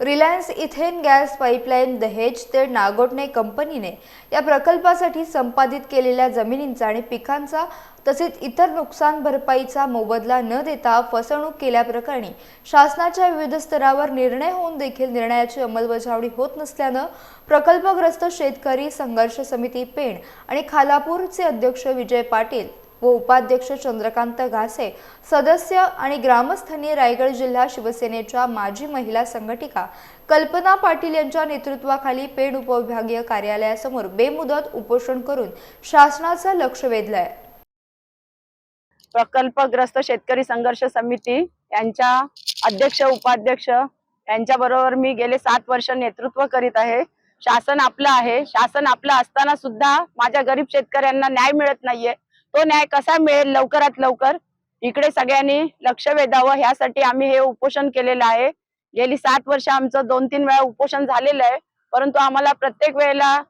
Reliance ethane gas pipeline दहेज ते नागोटणे कंपनीने या प्रकल्पासाठी संपादित केलेल्या जमिनींचा आणि पिकांचा तसेच इतर नुकसान भरपाईचा मोबदला न देता फसवणूक केल्याप्रकरणी शासनाच्या विविध स्तरावर निर्णय होऊन देखील निर्णयाची अंमलबजावणी होत नसल्यानं प्रकल्पग्रस्त शेतकरी संघर्ष समिती पेण आणि खालापूरचे अध्यक्ष विजय पाटील व उपाध्यक्ष चंद्रकांत घासे सदस्य आणि ग्रामस्थांनी रायगड जिल्हा शिवसेनेच्या माजी महिला संघटिका कल्पना पाटील यांच्या नेतृत्वाखाली पेण उपविभागीय कार्यालयासमोर बेमुदत उपोषण करून शासनाचं लक्ष वेधलंय. प्रकल्पग्रस्त शेतकरी संघर्ष समिती यांच्या अध्यक्ष उपाध्यक्ष यांच्याबरोबर मी गेले सात वर्ष नेतृत्व करीत आहे. शासन आपलं आहे. शासन आपलं असताना सुद्धा माझ्या गरीब शेतकऱ्यांना न्याय मिळत नाहीये. तो न्याय कसा मिळेल लवकरात लवकर? इकडे सगळ्यांनी लक्ष वेधावं. ह्यासाठी आम्ही हे उपोषण केलेलं आहे. गेली सात वर्ष आमचं दोन तीन वेळा उपोषण झालेलं आहे. परंतु आम्हाला प्रत्येक वेळेला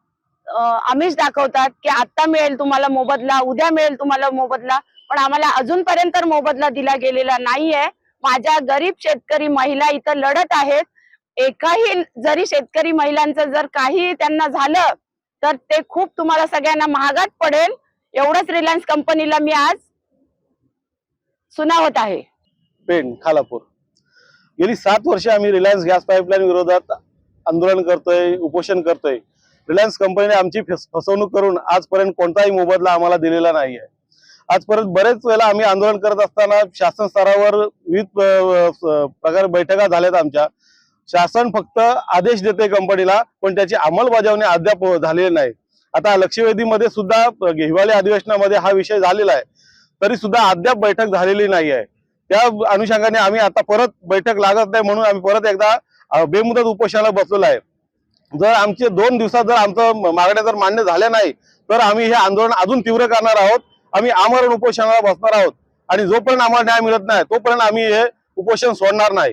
आम्हीच दाखवतात की आता मिळेल तुम्हाला मोबदला उद्या मिळेल तुम्हाला मोबदला. पण आम्हाला अजूनपर्यंत तर मोबदला दिला गेलेला नाहीये. माझ्या गरीब शेतकरी महिला इथं लढत आहेत. एकाही जरी शेतकरी महिलांचं जर काही त्यांना झालं तर ते खूप तुम्हाला सगळ्यांना महागात पडेल. एवढंच रिलायन्स कंपनीला मी आज सुनावत आहे. पेण खालापूर. गेली सात वर्ष आम्ही रिलायन्स गॅस पाईपलाईन विरोधात आंदोलन करतोय उपोषण करतोय. रिलायन्स कंपनीने आमची फसवणूक करून आजपर्यंत कोणताही मोबदला आम्हाला दिलेला नाहीये. आजपर्यंत बरेच वेळेला आम्ही आंदोलन करत असताना शासन स्तरावर विविध प्रकार प्रकारे बैठका झाल्यात आमच्या. शासन फक्त आदेश देते कंपनीला पण त्याची अंमलबजावणी अद्याप झालेली नाही. आता लक्षवेधीमध्ये सुद्धा हिवाळी अधिवेशनामध्ये हा विषय झालेला आहे. तरी सुद्धा अद्याप बैठक झालेली नाही आहे. त्या अनुषंगाने आम्ही आता परत बैठक लागत नाही म्हणून आम्ही परत एकदा बेमुदत उपोषणाला बसलेलो आहे. जर आमचे दोन दिवसात जर आमचं मागण्या जर मान्य झाल्या नाही तर आम्ही हे आंदोलन अजून तीव्र करणार आहोत. आम्ही आमरण उपोषणाला बसणार आहोत. आणि जोपर्यंत आम्हाला न्याय मिळत नाही तोपर्यंत आम्ही हे उपोषण सोडणार नाही.